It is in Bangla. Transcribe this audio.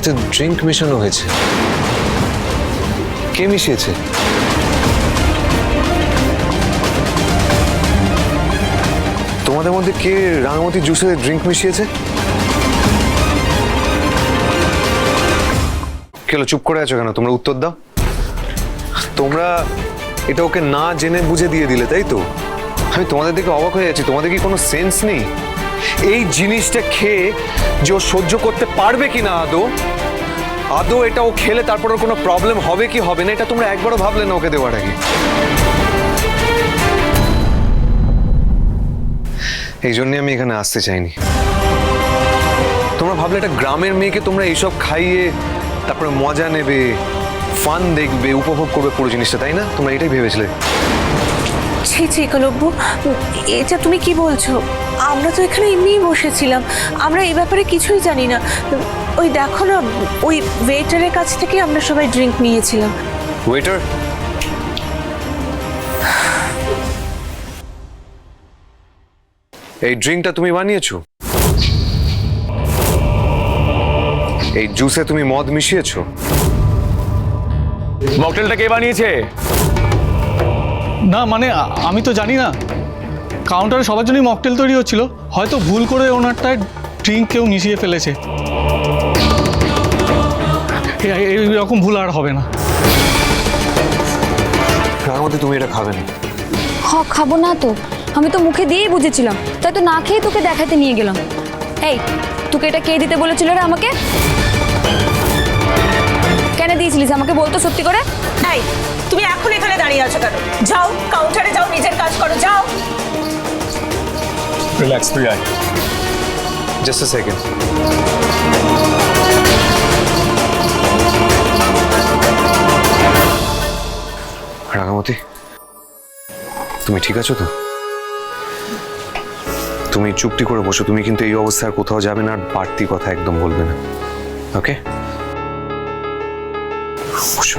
মধ্যে ড্রিঙ্ক মেশানো হয়েছে। কে মিশিয়েছে? তোমাদের মধ্যে কে রাঙামতি জুসে ড্রিঙ্ক মিশিয়েছে? কেলো, চুপ করে আছো কেন? তোমরা উত্তর দাও। তোমরা এটা ওকে না জেনে বুঝে দিয়ে দিলে, তাই তো? আমি তোমাদের দিকে অবাক হয়ে যাচ্ছি। তোমাদের কি কোনো সেন্স নেই? এই জিনিসটা খেয়ে যে ও সহ্য করতে পারবে কি না আদৌ? আদৌ এটা ও খেলে তারপর ওর কোনো প্রবলেম হবে কি হবে না? এটা তোমরা একবারও ভাবলে না ওকে দেওয়ার আগে। এই জন্যে আমি এখানে আসতে চাইনি। তোমরা ভাবলে একটা গ্রামের মেয়েকে তোমরা এইসব খাইয়ে, তারপরে মজা নেবে ফান দেখবে, উপভোগ করবে পুরো জিনিসটা, তাই না? তোমরা এটাই ভেবেছিলে। ছি ছি একলব্য এটা তুমি কি বলছো? আমরা তো এখানে এমনিই বসেছিলাম। আমরা এই ব্যাপারে কিছুই জানি না। ওই দেখো না ওই ওয়েটারের কাছ থেকে আমরা সবাই ড্রিঙ্ক নিয়েছিলাম। ওয়েটার এই ড্রিঙ্কটা তুমি বানিয়েছো? এই জুসে তুমি মদ মিশিয়েছো? মকটেলটা কে বানিয়েছে? না মানে আমি তো জানি না। কাউন্টারে সবার জন্যই মকটেল তৈরি হচ্ছিল। হয়তো ভুল করে ওনারটায় ড্রিঙ্ক কেউ মিশিয়ে ফেলেছে। এইরকম ভুল আর হবে না। তুমি এটা খাবে না। হ খাব না তো। আমি তো মুখে দিয়েই বুঝেছিলাম। তাই তো না খেয়ে তোকে দেখাতে নিয়ে গেলাম। এই তোকে এটা কে দিতে বলেছিল রে আমাকে? কেন দিয়েছিলিস? আমাকে বলতো সত্যি করে? এই তুমি এখন এখানে দাঁড়িয়ে আছো কেন? যাও কাউন্টারে যাও নিজের কাজ করো যাও। Relax Priya just a second Rangamati, তুমি ঠিক আছো তো? তুমি চুপটি করে বসো, তুমি কিন্তু এই অবস্থায় আর কোথাও যাবে না, আর বাড়তি কথা একদম বলবে না। ওকে বসো।